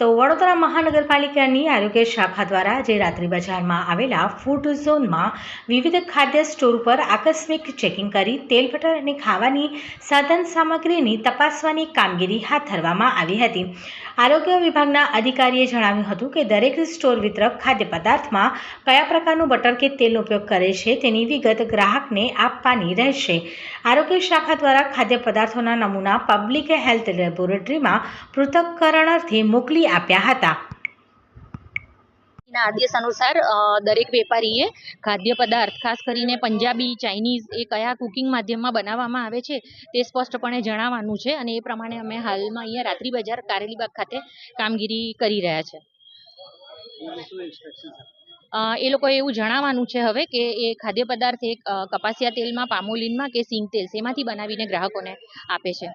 તો વડોદરા મહાનગરપાલિકાની આરોગ્ય શાખા દ્વારા આજે રાત્રિ બજારમાં આવેલા ફૂડ ઝોનમાં વિવિધ ખાદ્ય સ્ટોર પર આકસ્મિક ચેકિંગ કરી તેલ બટર અને ખાવાની સાધન સામગ્રીની તપાસવાની કામગીરી હાથ ધરવામાં આવી હતી. આરોગ્ય વિભાગના અધિકારીએ જણાવ્યું હતું કે દરેક સ્ટોર વિતરક ખાદ્ય પદાર્થમાં કયા પ્રકારનું બટર કે તેલનો ઉપયોગ કરે છે તેની વિગત ગ્રાહકને આપવાની રહેશે. આરોગ્ય શાખા દ્વારા ખાદ્ય પદાર્થોના નમૂના પબ્લિક હેલ્થ લેબોરેટરીમાં પૃથક્કરણાર્થે મોકલી આપ્યા હતા. ના, આદેશ અનુસાર દરેક વેપારીએ ખાદ્ય પદાર્થ, ખાસ કરીને પંજાબી, ચાઇનીઝ એ કયા કુકિંગ માધ્યમમાં બનાવવામાં આવે છે તે સ્પષ્ટપણે જણાવવાનું છે અને એ પ્રમાણે અમે હાલમાં અહીંયા રાત્રિ બજાર કારેલીબાગ ખાતે કામગીરી કરી રહ્યા છે. એ લોકોએ એવું જણાવવાનું છે હવે કે એ ખાદ્ય પદાર્થ એક કપાસિયા તેલમાં, પામોલીનમાં કે સિંગ તેલ, શેમાંથી બનાવીને ગ્રાહકોને આપે છે.